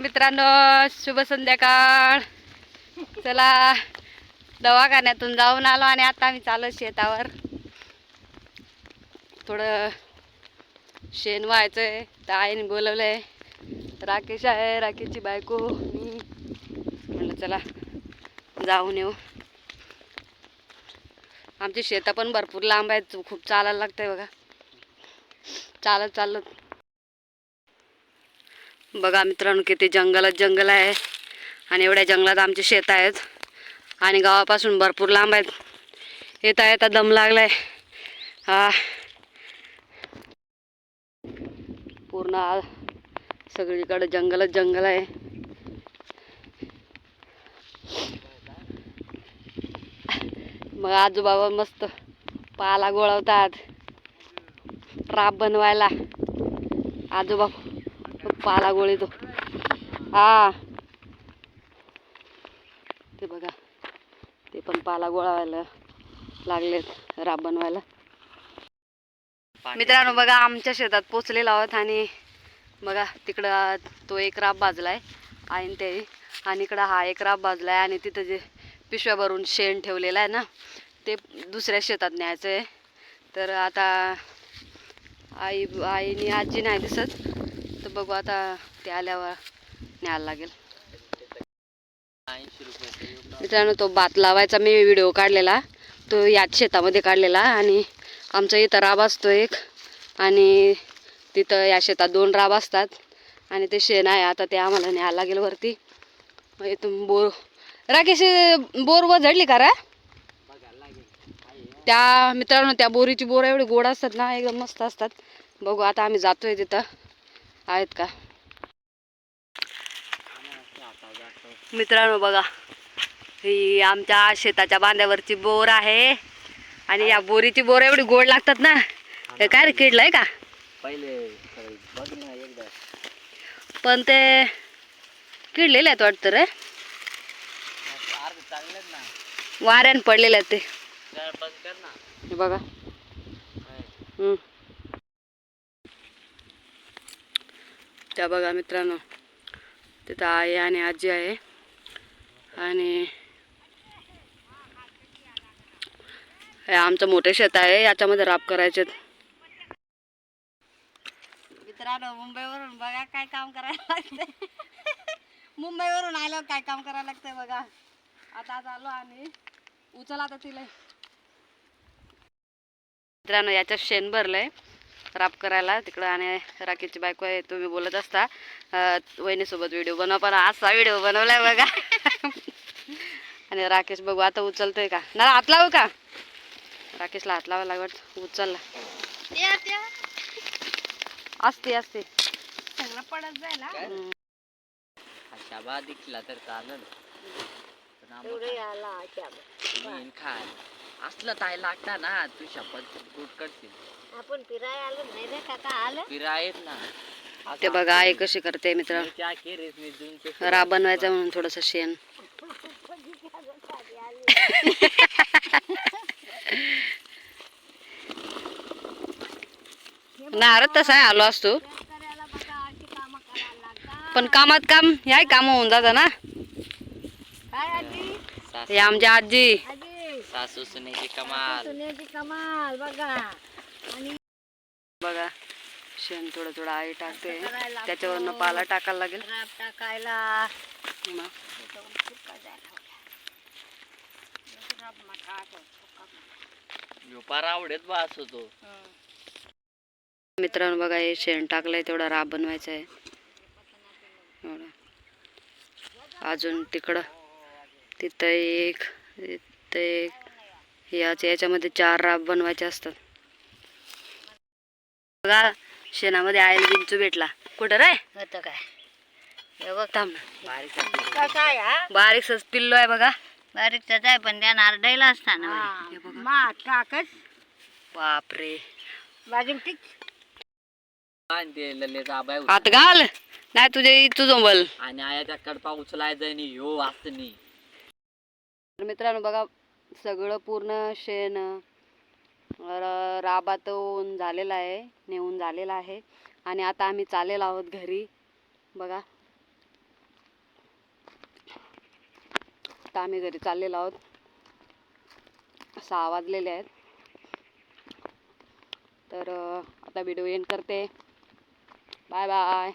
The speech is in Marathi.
मित्रांनो शुभ संध्याकाळ. चला दवाखान्यातून जाऊन आलो आणि आता आम्ही चालू शेतावर. थोडं शेण व्हायचंय तर आईने बोलवलंय राकेश आहे राकेशची बायको. मी म्हणलं चला जाऊन येऊ. आमची शेतं पण भरपूर लांब आहेत खूप चालायला लागतंय बघा. चालत चालत. बघा मित्रांनो किती जंगलच जंगल आहे आणि एवढ्या जंगलात आमचे शेत आहेत आणि गावापासून भरपूर लांब आहेत. येता येता दम लागलाय. हा. पूर्ण आ- सगळीकडे जंगलच जंगल आहे. मग आजोबाबा मस्त पाला गोळवतात. राब बनवायला. आजोबा पाला गोळीतो हा. ते बघा. ते पण पाला गोळावायला लागलेत राब बनवायला. मित्रांनो बघा आमच्या शेतात पोचलेला आहोत आणि बघा तिकडं तो एक राब बाजलाय आहे ते. आणि इकडं हा एक राब बाजलाय आणि तिथं जे पिशव्या भरून शेण ठेवलेलं आहे ना ते दुसऱ्या शेतात न्यायचं आहे तर आता आई आईनी आजी नाही दिसत. बघू आता ते आल्यावर न्यायला लागेल. मित्रांनो तो भात लावायचा मी व्हिडिओ काढलेला. तो याच शेतामध्ये काढलेला आणि आमचा इथं राब असतो एक आणि तिथं या शेतात दोन राब असतात आणि ते शेण आहे. आता ते आम्हाला न्यायला लागेल वरती. मग इथून बोर राकेश बोर व झडली का रा? त्या मित्रांनो त्या बोरीची बोरं एवढी गोड असतात ना एकदम मस्त असतात. बघू आता आम्ही जातोय तिथं. आहेत का? मित्रांनो बघा ही आमच्या शेताच्या बांध्यावरची बोर आहे आणि या बोरीची बोर एवढी गोड लागतात ना. हे काय रे किडलंय का? पहिले बघ ना एकदा. पण ते किडलेले आहेत वाटतं रे. वाऱ्यान पडलेले आहेत ते. तर बंद कर ना. हे बघा. त्या बघा मित्रांनो. तिथं आई आणि आजी आहे. आणि हे आमचं मोठं शेत आहे. याच्यामध्ये राब करायचे. मित्रांनो मुंबईवरून बघा काय काम करायला लागतंय. मुंबईवरून आलो काय काम करायला लागतंय बघा. आता चालू आणि उचल आता तिला. मित्रांनो याच्यात शेण भरलंय. राप करायला. तिकडं आणि राकेशची बायको आहे तुम्ही बोलत असता. वहिनीसोबत व्हिडिओ बनवा पण असा व्हिडिओ बनवलाय बघा. आणि राकेश बघू आता उचलतोय का? ना हात लावू का? राकेशला हात लावा लागत उचलला. असते असते. पडत. शाबा दिखला तर चालेल. पण असलं ताय लागता ना तू शपथ गुट करशील? आपण फिरायला आलो नाही रे काका आलं? फिरा येत ना. ते बघा आई कशी करते मित्रांनो क्या केरेस मी राब बनवायचं म्हणून थोडस शेण. नारद तसा आहे आलो असतो. पण कामात काम ह्याही काम होऊन जातं ना. काय आजी? सासू. हे आमच्या आजी. सासू सुनेची कमाल. सोन्याची कमाल बघा. आणि बघा शेण थोडं थोडं आई टाकते. त्याच्यावरनं पाला टाकायला लागेल. राब टाकायला. मित्रांनो बघा हे शेण टाकलंय तेवढा राब बनवायचा आहे अजून तिकडं तिथं एक तिथं एक याच याच्यामध्ये चार राब बनवायचे असतात. बघा शेणामध्ये आयल विंचू भेटला. कुठं रे? होतं काय? हे बघ. थांब. बारीक हा? बारीकसंच पिल्लो आहे बघा. बारीक आहे पण त्या नारडायला असताना हे काकच बापरे. बाजून ते राबाय आत घाल. नाही तुझे तुझं बल आणि आयाच्या कडपा उचलाय जाईन ह्यो तर मित्रांनो बघा सगळं पूर्ण शेण राबा ऊन झालेला आहे नेऊन झालेला आहे. आणि आता आम्ही चालेल आहोत घरी. बघा. आता आम्ही घरी चाललेलो आहोत. सहा वाजलेले आहेत. तर आता व्हिडिओ एंड करते. Bye bye